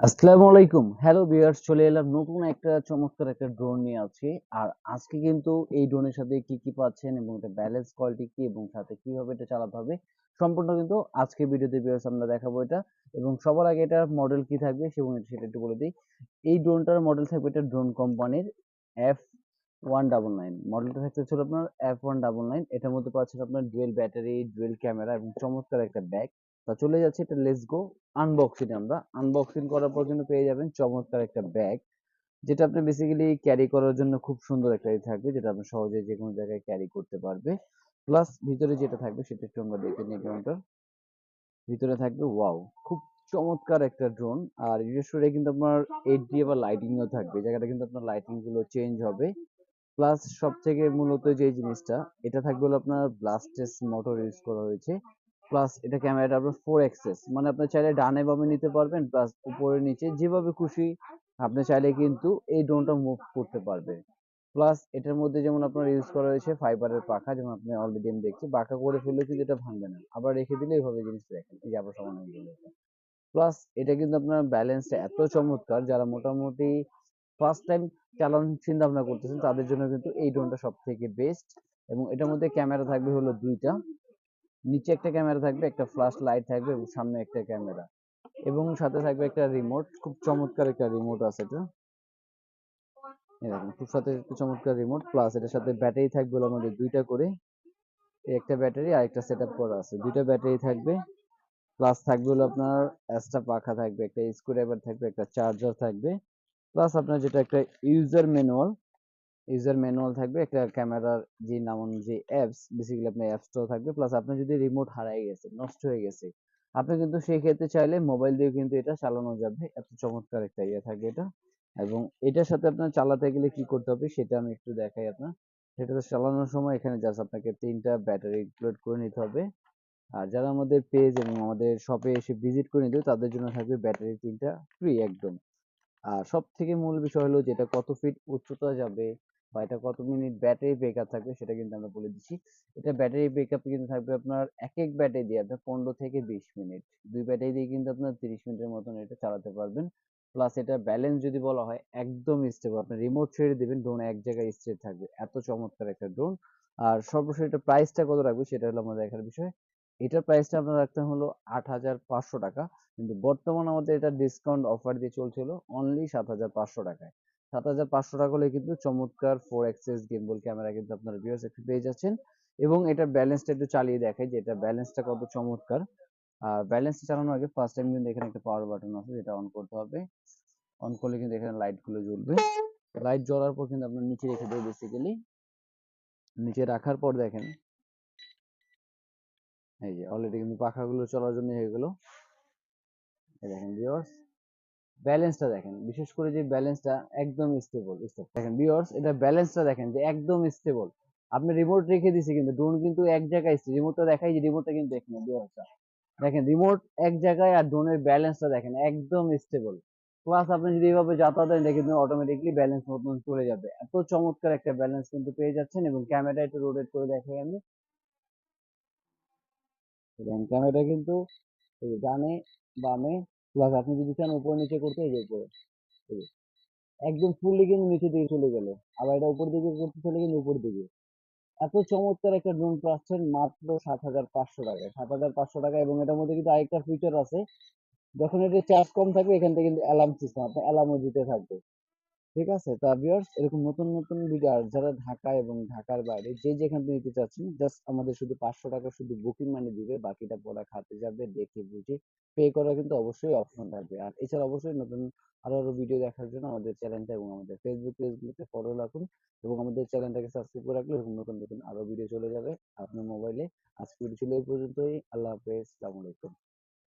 আসসালামু আলাইকুম। Hello viewers চলে এলাম নতুন একটা চমৎকার একটা ড্রোন নিয়ে আছি। আর আজকে কিন্তু এই ড্রোনের সাথে কি কি পাচ্ছেন এবং এটা ব্যালেন্স কোয়ালিটি কি এবং সাথে কীভাবে এটা চালাতে হবে, সম্পূর্ণ কিন্তু আজকে ভিডিওতে ভিউয়ার্স আমরা দেখাবো এটা। এবং সবার আগে এটা মডেল কি থাকবে এবং সেটা একটু বলে দিই। এই ড্রোনটার মডেল থাকবে এটা ড্রোন কোম্পানির এফ ওয়ান ডাবল নাইন মডেলটা থাকতে ছিল আপনার এফ ওয়ান ডাবল নাইন এটার মধ্যে পাচ্ছেন আপনার ডুয়েল ব্যাটারি ডুয়েল ক্যামেরা এবং চমৎকার একটা ব্যাগ তা চলে যাচ্ছে এটা লেটস গো আনবক্সিং আমরা। আনবক্সিং করার পর জন্য পেয়ে যাবেন চমৎকার একটা ব্যাগ যেটা আপনি বেসিক্যালি ক্যারি করার জন্য খুব সুন্দর একটা থাকবে, যেটা আপনি সহজে যে কোনো জায়গায় ক্যারি করতে পারবে। প্লাস ভিতরে যেটা থাকবে সেটা একটু আমরা দেখে নিই ড্রোনটার ভিতরে থাকবে ওয়াও খুব চমৎকার একটা ড্রোন আর ইউএসএ কিন্তু আপনার এইট দিয়ে বা লাইটিংও থাকবে, জায়গাটা কিন্তু আপনার লাইটিংগুলো চেঞ্জ হবে। প্লাস সব থেকে মূলত যে জিনিসটা, এটা থাকবে হলো আপনার ব্লাস্টেস মোটর ইউজ করা হয়েছে। প্লাস এটা ক্যামেরাটা আপনার ফোর এক্সেস মানে আপনি চাইলে ডানে বামে নিতে পারবেন প্লাস উপরে নিচে যেভাবে খুশি, আপনি চাইলে কিন্তু এই ড্রোনটা মুভ করতে পারবে প্লাস এটার মধ্যে যেমন আপনার ইউজ করা হয়েছে ফাইবারের পাখা, যেমন আপনি অলরেডি আমি দেখছি, পাখা করে ফেললে কিন্তু এটা ভাঙবে না। আবার রেখে দিলে এইভাবে জিনিসটা দেখেন, এই আবার সমান হয়ে প্লাস এটা। কিন্তু আপনার ব্যালেন্সটা এত চমৎকার, যারা মোটামুটি ফার্স্ট টাইম চালানোর চিন্তা ভাবনা করতেছেন, তাদের জন্য কিন্তু এই ড্রোনটা সব থেকে বেস্ট এবং এটার মধ্যে ক্যামেরা থাকবে হলো দুইটা। নিচে একটা ক্যামেরা থাকবে, একটা ফ্ল্যাশ লাইট থাকবে এবং সামনে একটা ক্যামেরা। এবং সাথে থাকবে একটা রিমোট খুব চমৎকার একটা রিমোট আছে এটা। এরকম খুব সাথে চমৎকার রিমোট প্লাস এটার সাথে ব্যাটারি থাকবে আমাদের দুইটা করে। একটা ব্যাটারি আর একটা সেট করা আছে। দুইটা ব্যাটারি থাকবে প্লাস থাকবে হলো আপনার এক্সট্রা পাখা থাকবে, একটা স্ক্রুড্রাইভার থাকবে, একটা চার্জার থাকবে। প্লাস আপনার যেটা একটা ইউজার ম্যানুয়াল ইউজার ম্যানুয়াল থাকবে, একটা ক্যামেরার যে নাম যে অ্যাপস বেসিক্যালি আপনার অ্যাপসটাও থাকবে প্লাস আপনার যদি রিমোট হারাই গেছে, নষ্ট হয়ে গেছে, আপনি কিন্তু সেই ক্ষেত্রে চাইলে মোবাইল দিয়ে কিন্তু এটা চালানো যাবে। এত চমৎকার একটা ইয়ে থাকবে এটা। এবং এটার সাথে আপনার চালাতে গেলে কি করতে হবে, সেটা আমি একটু দেখাই আপনার। সেটা চালানোর সময় এখানে জাস্ট আপনাকে তিনটা ব্যাটারি ইনক্লুড করে নিতে হবে। আর যারা আমাদের পেজ এবং আমাদের শপে এসে ভিজিট করে নিতে তাদের জন্য থাকবে ব্যাটারি তিনটা ফ্রি একদম। আর সব থেকে মূল বিষয় হলো যেটা, কত ফিট উচ্চতা যাবে বা এটা কত মিনিট ব্যাটারি ব্যাকআপ থাকবে সেটা কিন্তু আমরা বলে দিচ্ছি। এটা ব্যাটারি ব্যাকআপ কিন্তু থাকবে আপনার এক এক ব্যাটারি দিয়ে, আপনার পনেরো থেকে বিশ মিনিট। দুই ব্যাটারি দিয়ে কিন্তু আপনার তিরিশ মিনিটের মতন এটা চালাতে পারবেন। প্লাস এটা ব্যালেন্স যদি বলা হয়, একদম স্টেবল আপনি রিমোট ছেড়ে দিবেন ড্রোন এক জায়গায় স্থির থাকবে। এত চমৎকার একটা ড্রোন আর সর্বশেষ এটা প্রাইসটা কত রাখবে সেটা হলো আমাদের দেখার বিষয়। এটার প্রাইসটা আপনার রাখতে হলো আট হাজার পাঁচশো টাকা। কিন্তু বর্তমান আমাদের এটা ডিসকাউন্ট অফার দিয়ে চলছিল অনলি সাত হাজার পাঁচশো টাকায়। সাত হাজার পাঁচশো টাকা হলে কিন্তু চমৎকার ফোর এক্সেস গেমবল ক্যামেরা কিন্তু আপনারা ভিউয়ার্স একটু পেয়ে যাচ্ছেন। এবং এটার ব্যালেন্সটা একটু চালিয়ে দেখাই যে এটা ব্যালেন্সটা কত চমৎকার। আর ব্যালেন্সটা চালানোর আগে ফার্স্ট টাইম কিন্তু এখানে একটা পাওয়ার বাটন আছে যেটা অন করতে হবে। অন করলে কিন্তু এখানে লাইটগুলো জ্বলবে। লাইট জ্বলার পর কিন্তু আপনার নিচে রেখে দেবে বেসিক্যালি নিচে রাখার পর দেখেন। এই যে অলরেডি কিন্তু পাখাগুলো চলার জন্য হয়ে গেল। দেখেন ভিউয়ার্স ব্যালেন্সটা দেখেন, বিশেষ করে যে ব্যালেন্সটা একদম স্টেবল দেখেন ভিউয়ার্স এটা ব্যালেন্সটা দেখেন যে একদম স্টেবল আপনি রিমোট রেখে দিছি কিন্তু ড্রোন কিন্তু এক জায়গায় রিমোটটা দেখাই যে রিমোটটা কিন্তু দেখেন ভিউয়ার্সটা দেখেন রিমোট এক জায়গায় আর ড্রোনের ব্যালেন্সটা দেখেন একদম স্টেবল প্লাস আপনি যদি এইভাবে যাতায়াত দেখেন অটোমেটিকলি ব্যালেন্স মতন চলে যাবে। এত চমৎকার একটা ব্যালেন্স কিন্তু পেয়ে যাচ্ছেন এবং ক্যামেরা একটু রোটেট করে দেখাই আমি। ক্যামেরা কিন্তু ডানে, বামে প্লাস আপনি যদি চান উপর নিচে করতে এই যে উপরে একদম ফুললি কিন্তু নিচে দিকে চলে গেল। আবার এটা উপর দিকে করতে চলে কিন্তু উপর দিকে। এত চমৎকার একটা ড্রোন পাচ্ছেন মাত্র সাত হাজার পাঁচশো টাকা সাত হাজার পাঁচশো টাকা এবং এটার মধ্যে কিন্তু আরেকটা ফিচার আছে। যখন এটা চার্জ কম থাকবে, এখান থেকে কিন্তু অ্যালার্ম সিস্টেম আপনার অ্যালার্মও দিতে থাকবে। ঠিক আছে? তা ভিউয়ার্স এরকম নতুন নতুন ভিডিও আর যারা ঢাকা এবং ঢাকার বাইরে যে যেখান থেকে নিতে চাচ্ছেন জাস্ট আমাদের শুধু পাঁচশো টাকা শুধু বুকিং মানি দিবে, বাকিটা পড়া খাতে যাবে, দেখে বুঝে পে করা কিন্তু অবশ্যই অপশন থাকবে। আর এছাড়া অবশ্যই নতুন আরও আরও ভিডিও দেখার জন্য আমাদের চ্যানেলটা এবং আমাদের ফেসবুক পেজগুলোতে ফলো রাখুন এবং আমাদের চ্যানেলটাকে সাবস্ক্রাইব করে রাখলে এরকম নতুন নতুন আরও ভিডিও চলে যাবে আপনার মোবাইলে আজকে ভিডিও ছিল এই পর্যন্তই। আল্লাহ হাফেজ। আলাইকুম।